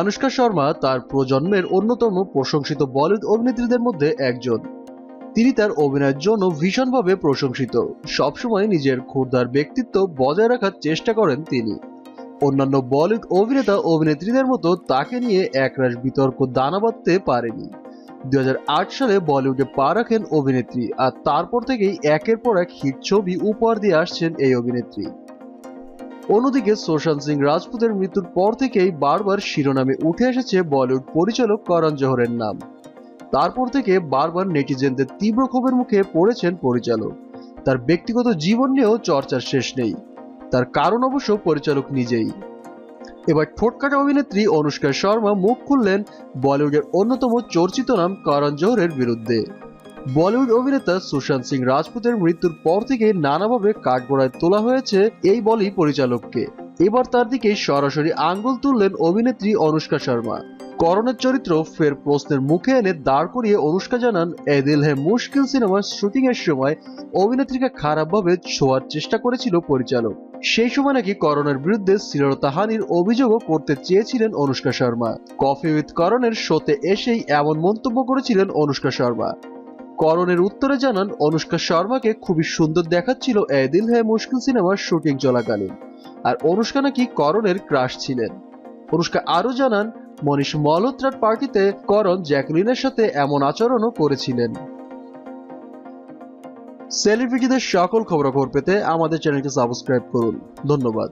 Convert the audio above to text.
আনুষ্কা শর্মা তার প্রজন্মের অন্যতম প্রশংসিত বলিউড অভিনেত্রীদের মধ্যে একজন। তিনি তার অভিনয়ের জন্য ভীষণভাবে প্রশংসিত। সবসময় নিজের ক্ষুরধার ব্যক্তিত্ব বজায় রাখার চেষ্টা করেন তিনি। অন্যান্য বলিউড অভিনেতা অভিনেত্রীদের মতো তাকে নিয়ে একরাশ বিতর্ক দানা বাঁধতে পারেনি। দুই হাজার আট সালে বলিউডে পা রাখেন অভিনেত্রী আর তারপর থেকেই একের পর এক হিট ছবি উপহার দিয়ে আসছেন এই অভিনেত্রী। অন্যদিকে সুশান্ত সিং রাজপুতের মৃত্যুর পর থেকেই বারবার শিরোনামে উঠে এসেছে বলিউড পরিচালক করণ জোহরের নাম। তারপর থেকে বারবার নেটিজেনদের তীব্র ক্ষোভের মুখে পড়েছেন পরিচালক। তার ব্যক্তিগত জীবন নিয়েও চর্চার শেষ নেই। তার কারণ অবশ্য পরিচালক নিজেই। এবার ঠোঁটকাটা অভিনেত্রী অনুষ্কা শর্মা মুখ খুললেন বলিউডের অন্যতম চর্চিত নাম করণ জোহরের বিরুদ্ধে। বলিউড অভিনেতা সুশান্ত সিং রাজপুতের মৃত্যুর পর থেকে নানাভাবে কাঠগড়ায় তোলা হয়েছে এই বলি পরিচালককে। এবার তার দিকে সরাসরি আঙ্গুল তুললেন অভিনেত্রী অনুষ্কা শর্মা। করণের চরিত্র ফের প্রশ্নের মুখে এনে দাঁড় করিয়ে অনুষ্কা জানান, এ দিল হে মুশকিল সিনেমার শুটিং এর সময় অভিনেত্রীকে খারাপভাবে ছোঁয়ার চেষ্টা করেছিল পরিচালক। সেই সময় নাকি করণের বিরুদ্ধে শ্লীলতাহানির অভিযোগও করতে চেয়েছিলেন অনুষ্কা শর্মা। কফি উইথ করণের শোতে এসেই এমন মন্তব্য করেছিলেন অনুষ্কা শর্মা। করণের উত্তরে জানান, অনুষ্কা শর্মাকে খুবই সুন্দর দেখাচ্ছিল এ দিল হে মুশকিল সিনেমার শুটিং চলাকালীন। আর অনুষ্কা নাকি করণের ক্রাশ ছিলেন। অনুষ্কা আরও জানান, মনীষ মলহোত্রার পার্টিতে করণ জ্যাকলিনের সাথে এমন আচরণও করেছিলেন। সেলিব্রিটিদের সকল খবরাখবর পেতে আমাদের চ্যানেলটি সাবস্ক্রাইব করুন। ধন্যবাদ।